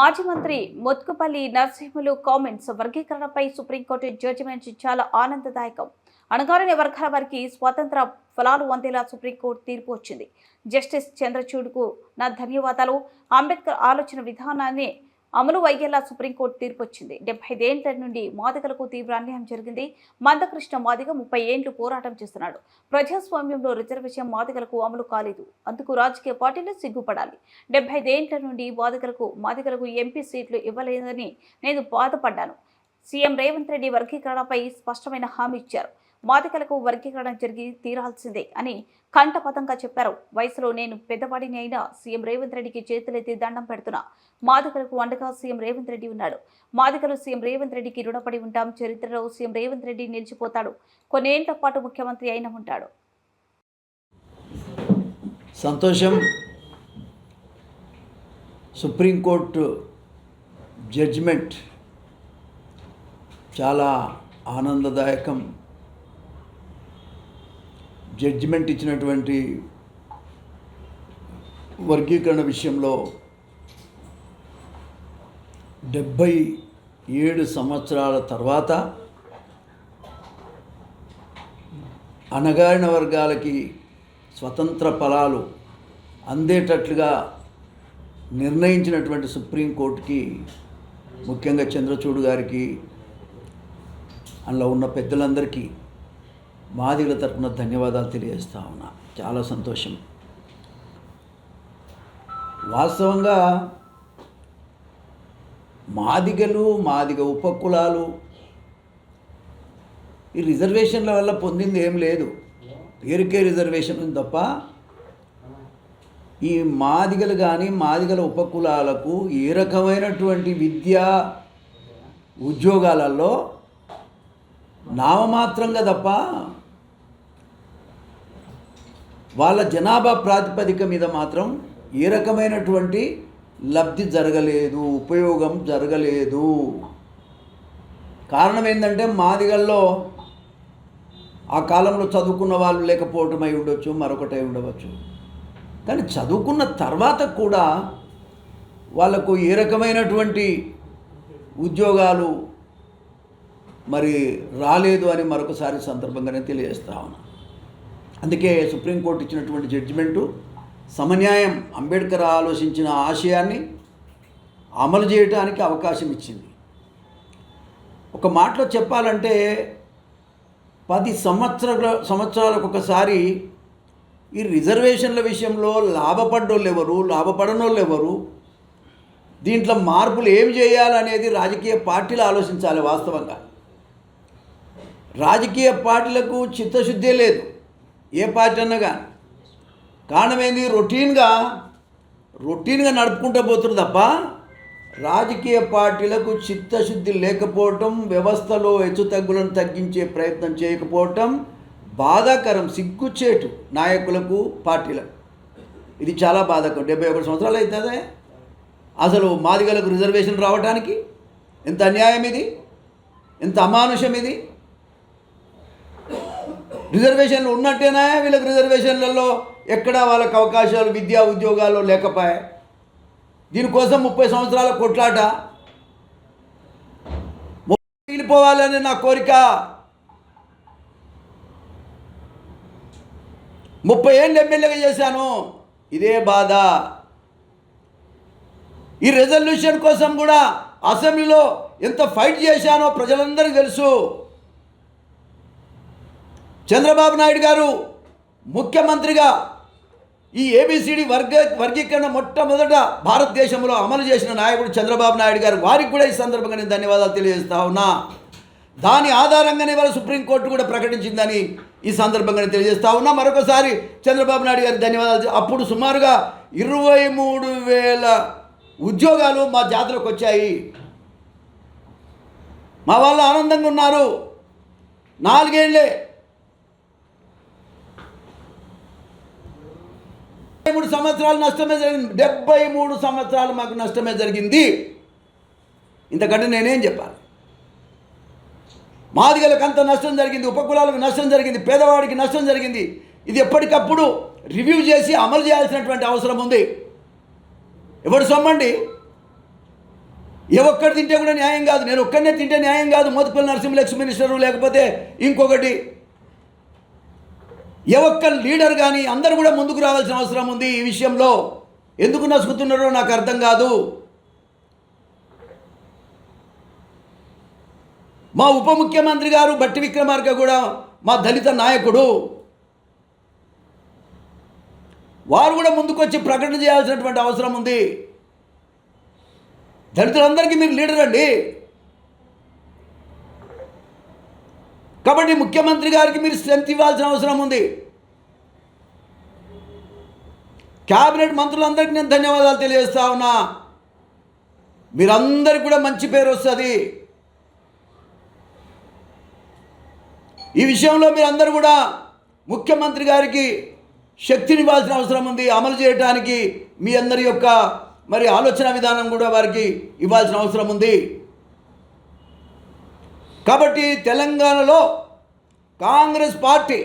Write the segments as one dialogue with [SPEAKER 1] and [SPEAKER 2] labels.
[SPEAKER 1] మాజీ మంత్రి మొత్తుకుపల్లి నరసింహులు కామెంట్స్ వర్గీకరణపై సుప్రీంకోర్టు జడ్జిమెంట్ చాలా ఆనందదాయకం. అణగారిన వర్గాల వారికి స్వతంత్ర ఫలాలు అందేలా సుప్రీంకోర్టు తీర్పు వచ్చింది. జస్టిస్ చంద్రచూడ్కు నా ధన్యవాదాలు. అంబేద్కర్ ఆలోచన విధానాన్ని అమలు అయ్యేలా సుప్రీంకోర్టు తీర్పు వచ్చింది డెబ్బై ఐదేళ్ళ నుండి మాదిగలకు తీవ్ర అన్యాయం జరిగింది. మందకృష్ణ మాదిగ ముప్పై ఏండ్లు పోరాటం చేస్తున్నాడు. ప్రజాస్వామ్యంలో రిజర్వేషన్ మాదిగలకు అమలు కాలేదు. అందుకు రాజకీయ పార్టీలు సిగ్గుపడాలి. డెబ్బై ఐదేళ్ళ నుండి మాదిగలకు మాదిగలకు ఎంపీ సీట్లు ఇవ్వలేదని నేను బాధపడ్డాను. సీఎం రేవంత్ రెడ్డి వర్గీకరణపై స్పష్టమైన హామీ ఇచ్చారు. మాదికలకు వర్గీకరణ జరిగి తీరాల్సిందే అని కంఠపథంగా చెప్పారు. వయసులో నేను పెద్దవాడిని అయినా సీఎం రేవంత్ రెడ్డికి చేతులెత్తి దండం పెడుతున్నా మాదికలకు అండగా సీఎం రేవంత్ రెడ్డి ఉన్నాడు. మాదికలు సీఎం రేవంత్ రెడ్డికి రుణపడి ఉంటాం. చరిత్రలో సీఎం రేవంత్ రెడ్డి నిలిచిపోతాడు. కొన్నేళ్ళ పాటు ముఖ్యమంత్రి అయిన ఉంటాడు.
[SPEAKER 2] సంతోషం. సుప్రీంకోర్టు జడ్జిమెంట్ చాలా ఆనందదాయకం. జడ్జిమెంట్ ఇచ్చినటువంటి వర్గీకరణ విషయంలో డెబ్భై ఏడు సంవత్సరాల తర్వాత అణగారిన వర్గాలకి స్వతంత్ర ఫలాలు అందేటట్లుగా నిర్ణయించినటువంటి సుప్రీంకోర్టుకి ముఖ్యంగా చంద్రచూడ్ గారికి అందులో ఉన్న పెద్దలందరికీ మాదిగల తరపున ధన్యవాదాలు తెలియజేస్తా ఉన్నా. చాలా సంతోషం. వాస్తవంగా మాదిగలు మాదిగ ఉపకులాలు ఈ రిజర్వేషన్ల వల్ల పొందింది ఏం లేదు. పేరుకే రిజర్వేషన్ ఉంది తప్ప ఈ మాదిగలు కానీ మాదిగల ఉపకులాలకు ఏ రకమైనటువంటి విద్యా ఉద్యోగాలలో నామమాత్రంగా తప్ప వాళ్ళ జనాభా ప్రాతిపదిక మీద మాత్రం ఏ రకమైనటువంటి లబ్ధి జరగలేదు ఉపయోగం జరగలేదు. కారణం ఏంటంటే మాదిగల్లో ఆ కాలంలో చదువుకున్న వాళ్ళు లేకపోవటం అయి ఉండొచ్చు మరొకటి అయి ఉండవచ్చు. కానీ చదువుకున్న తర్వాత కూడా వాళ్ళకు ఏ రకమైనటువంటి ఉద్యోగాలు మరి రాలేదు అని మరొకసారి సందర్భంగానే తెలియజేస్తా ఉన్నా. అందుకే సుప్రీంకోర్టు ఇచ్చినటువంటి జడ్జిమెంటు సమన్యాయం అంబేద్కర్ ఆలోచించిన ఆశయాన్ని అమలు చేయడానికి అవకాశం ఇచ్చింది. ఒక మాటలో చెప్పాలంటే పది సంవత్సరాల సంవత్సరాలకు ఒకసారి ఈ రిజర్వేషన్ల విషయంలో లాభపడ్డోళ్ళు ఎవరు లాభపడనోళ్ళు ఎవరు దీంట్లో మార్పులు ఏం చేయాలనేది రాజకీయ పార్టీలు ఆలోచించాలి వాస్తవంగా. రాజకీయ పార్టీలకు చిత్తశుద్ధే లేదు. ఏ పార్టీ అన్నా కానీ కారణం ఏంది రొటీన్గా రొటీన్గా నడుపుకుంటూ పోతున్నారు తప్ప రాజకీయ పార్టీలకు చిత్తశుద్ధి లేకపోవటం వ్యవస్థలో హెచ్చుతగ్గులను తగ్గించే ప్రయత్నం చేయకపోవటం బాధాకరం సిగ్గుచేటు నాయకులకు పార్టీలకు. ఇది చాలా బాధాకరం. డెబ్బై ఒకటి సంవత్సరాలు అవుతుందే అసలు మాదిగలకు రిజర్వేషన్ రావడానికి ఎంత అన్యాయం ఇది? ఎంత అమానుషం ఇది? రిజర్వేషన్లు ఉన్నట్టేనా? వీళ్ళకి రిజర్వేషన్లలో ఎక్కడ వాళ్ళకి అవకాశాలు విద్యా ఉద్యోగాలు లేకపోయా? దీనికోసం ముప్పై సంవత్సరాల కొట్లాట. మిగిలిపోవాలని నా కోరిక. ముప్పై ఏళ్ళు ఎమ్మెల్యేగా చేశాను. ఇదే బాధ. ఈ రెజల్యూషన్ కోసం కూడా అసెంబ్లీలో ఎంత ఫైట్ చేశానో ప్రజలందరికీ తెలుసు. చంద్రబాబు నాయుడు గారు ముఖ్యమంత్రిగా ఈ ఏబిసిడి వర్గ వర్గీకరణ మొట్టమొదట భారతదేశంలో అమలు చేసిన నాయకుడు చంద్రబాబు నాయుడు గారు. వారికి కూడా ఈ సందర్భంగా నేను ధన్యవాదాలు తెలియజేస్తా ఉన్నా. దాని ఆధారంగానే వాళ్ళ సుప్రీంకోర్టు కూడా ప్రకటించిందని ఈ సందర్భంగా తెలియజేస్తా ఉన్నా. మరొకసారి చంద్రబాబు నాయుడు గారికి ధన్యవాదాలు. అప్పుడు సుమారుగా ఇరవై మూడు వేల ఉద్యోగాలు మా జాతరకు వచ్చాయి. మా వాళ్ళు ఆనందంగా ఉన్నారు. నాలుగేళ్ళే మూడు సంవత్సరాలు నష్టమే జరిగింది. డెబ్బై మూడు సంవత్సరాలు మాకు నష్టమే జరిగింది. ఇంతకంటే నేనేం చెప్పాలి? మాదిగలకు అంత నష్టం జరిగింది ఉపకులాలకు నష్టం జరిగింది పేదవాడికి నష్టం జరిగింది. ఇది ఎప్పటికప్పుడు రివ్యూ చేసి అమలు చేయాల్సినటువంటి అవసరం ఉంది. ఎవడు సొమ్మండి? ఏ ఒక్కటి తింటే కూడా న్యాయం కాదు. నేను ఒక్కడనే తింటే న్యాయం కాదు. మోతుపల్లి నరసింహ ఎక్స్ మినిస్టరు లేకపోతే ఇంకొకటి ఏ ఒక్క లీడర్ కానీ అందరూ కూడా ముందుకు రావాల్సిన అవసరం ఉంది ఈ విషయంలో. ఎందుకు నసుకుతున్నారో నాకు అర్థం కాదు. మా ఉప ముఖ్యమంత్రి గారు బట్టి విక్రమార్క కూడా మా దళిత నాయకుడు. వారు కూడా ముందుకొచ్చి ప్రకటన చేయాల్సినటువంటి అవసరం ఉంది. దళితులందరికీ మీరు లీడర్ అండి. కాబట్టి ముఖ్యమంత్రి గారికి మీరు స్ట్రెంత్ ఇవ్వాల్సిన అవసరం ఉంది. క్యాబినెట్ మంత్రులందరికీ నేను ధన్యవాదాలు తెలియజేస్తా ఉన్నా. మీరందరికీ కూడా మంచి పేరు వస్తుంది. ఈ విషయంలో మీరందరూ కూడా ముఖ్యమంత్రి గారికి శక్తిని ఇవ్వాల్సిన అవసరం ఉంది. అమలు చేయడానికి మీ అందరి యొక్క మరి ఆలోచన విధానం కూడా వారికి ఇవ్వాల్సిన అవసరం ఉంది. కాబట్టి తెలంగాణలో కాంగ్రెస్ పార్టీ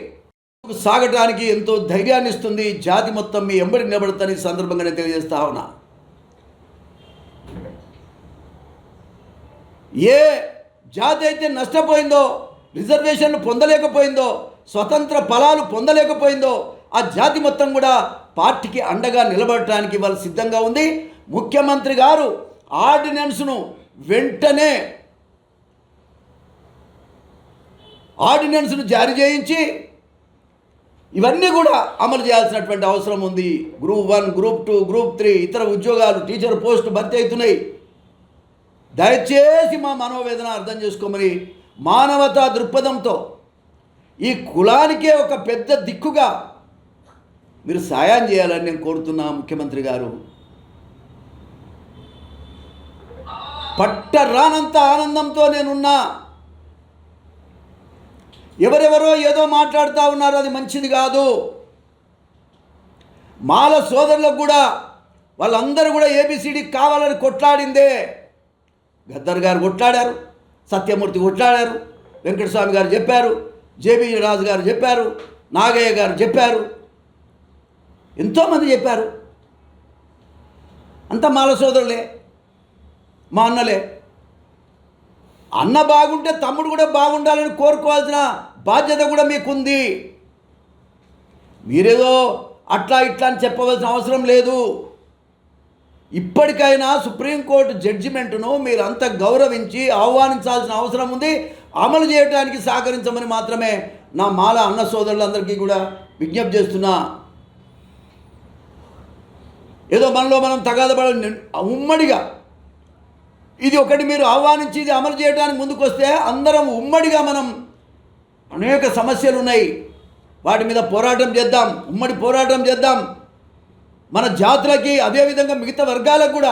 [SPEAKER 2] సాగటానికి ఎంతో ధైర్యాన్ని ఇస్తుంది. జాతి మొత్తం మీ ఎంబడి నిలబడతాని సందర్భంగానే సందర్భంగా నేను తెలియజేస్తా ఉన్నా. ఏ జాతి అయితే నష్టపోయిందో రిజర్వేషన్లు పొందలేకపోయిందో స్వతంత్ర ఫలాలు పొందలేకపోయిందో ఆ జాతి మొత్తం కూడా పార్టీకి అండగా నిలబడటానికి వాళ్ళు సిద్ధంగా ఉంది. ముఖ్యమంత్రి గారు ఆర్డినెన్స్ను వెంటనే ఆర్డినెన్స్ను జారీ చేయించి ఇవన్నీ కూడా అమలు చేయాల్సినటువంటి అవసరం ఉంది. Group one group two group three ఇతర ఉద్యోగాలు టీచర్ పోస్టు భర్తీ అవుతున్నాయి. దయచేసి మా మనోవేదన అర్థం చేసుకోమని మానవతా దృక్పథంతో ఈ కులానికే ఒక పెద్ద దిక్కుగా మీరు సాయం చేయాలని నేను కోరుతున్నా ముఖ్యమంత్రి గారు. పట్టరానంత ఆనందంతో నేనున్నా. ఎవరెవరో ఏదో మాట్లాడుతూ ఉన్నారు అది మంచిది కాదు. మాల సోదరులకు కూడా వాళ్ళందరూ కూడా ఏబిసిడి కావాలని కొట్లాడిందే. గద్దర్ గారు కొట్లాడారు సత్యమూర్తి కొట్లాడారు వెంకటస్వామి గారు చెప్పారు జేబీ రాజు గారు చెప్పారు నాగయ్య గారు చెప్పారు. ఎంతోమంది చెప్పారు. అంత మాల సోదరులే మా అన్నలే. అన్న బాగుంటే తమ్ముడు కూడా బాగుండాలని కోరుకోవాల్సిన బాధ్యత కూడా మీకుంది. మీరేదో అట్లా ఇట్లా అని చెప్పవలసిన అవసరం లేదు. ఇప్పటికైనా సుప్రీంకోర్టు జడ్జిమెంట్ను మీరు అంత గౌరవించి ఆహ్వానించాల్సిన అవసరం ఉంది. అమలు చేయడానికి సహకరించమని మాత్రమే నా మాల అన్న సోదరులందరికీ కూడా విజ్ఞప్తి చేస్తున్నా. ఏదో మనలో మనం తగాదపడ ఉమ్మడిగా ఇది ఒకటి మీరు ఆహ్వానించి ఇది అమలు చేయడానికి ముందుకొస్తే అందరం ఉమ్మడిగా మనం అనేక సమస్యలు ఉన్నాయి వాటి మీద పోరాటం చేద్దాం ఉమ్మడి పోరాటం చేద్దాం. మన జాతులకి అదేవిధంగా మిగతా వర్గాలకు కూడా